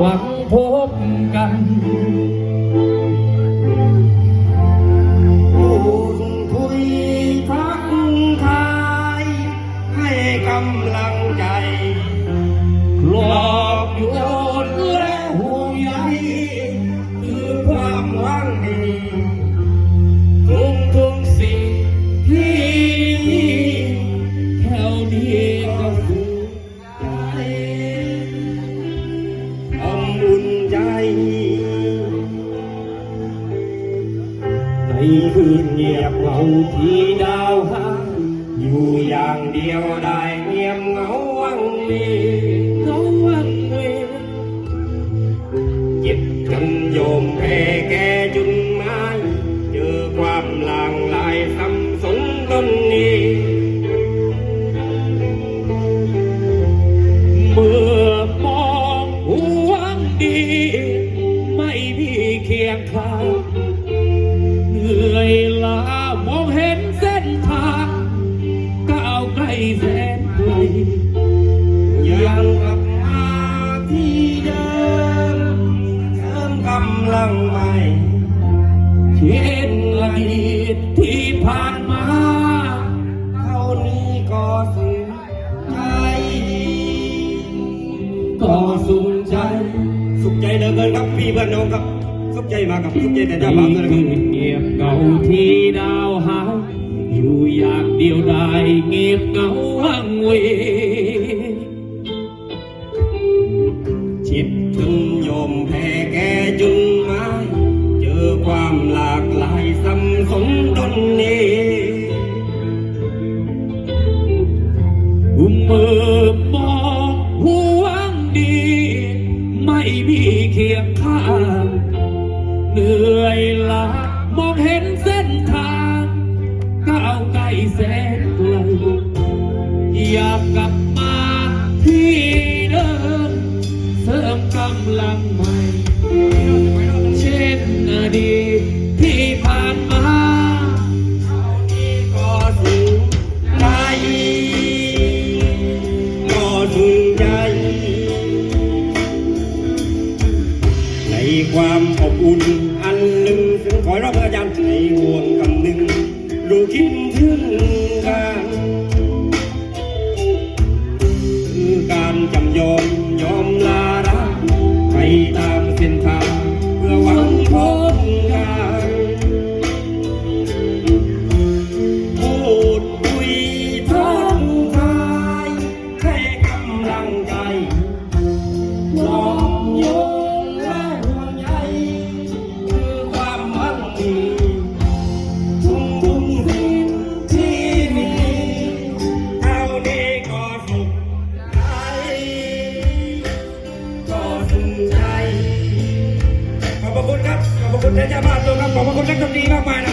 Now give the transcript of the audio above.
หวังพบกัน cầu thì đau ha dù dàng điều đại nghiêm ngẫu ăn đi ngẫu ăn đi dịch chân dồn về kẻ chung mai chưa quam làng lại xăm súng tân đi mưa bom uống đi mây bị khiêng khai เห็นเส้นทางก้าวไกลแสนไกลยังกลับมาที่เดิมเสริมกำลังใหม่เช่นอดีตที่ผ่านมาเท่านี้ก็สุขใจก็สุขใจ สุขใจเหลือเกินครับพี่เพื่อนน้องครับสุขใจมากครับสุขใจแต่เจ้าบ่าวด้วยนะครับ เงียบเหงาที่ดาวหา อยู่อย่างเดียวดายเงียบเหงาวังเว เจ็บจนโยมแพ้แก่จนไม้เจอความหลากหลายซ้ำสมตนนี้ เมื่อมองหวงดี ไม่มีเคียงข้างเหนื่อยล้ามองเห็นเส้นทางก้าวไกล แสนไกลอยากกลับมาที่เดิมเสริมกำลังใหม่ เช่นอดีตที่ผ่านมาก็สุขใจก็สุขใจในความอบอุ่นอันลึงซึ่งขอรับอาจารย์ในห่วงคำหนึ่ง ดูคินถึงกันคือการจำยอมยอมลา ขใจขอบพระคุณครับอบพระคุณท่านเจ้าบ้านตัวครับขอบพระคุณนักดนตรีมากมายนะ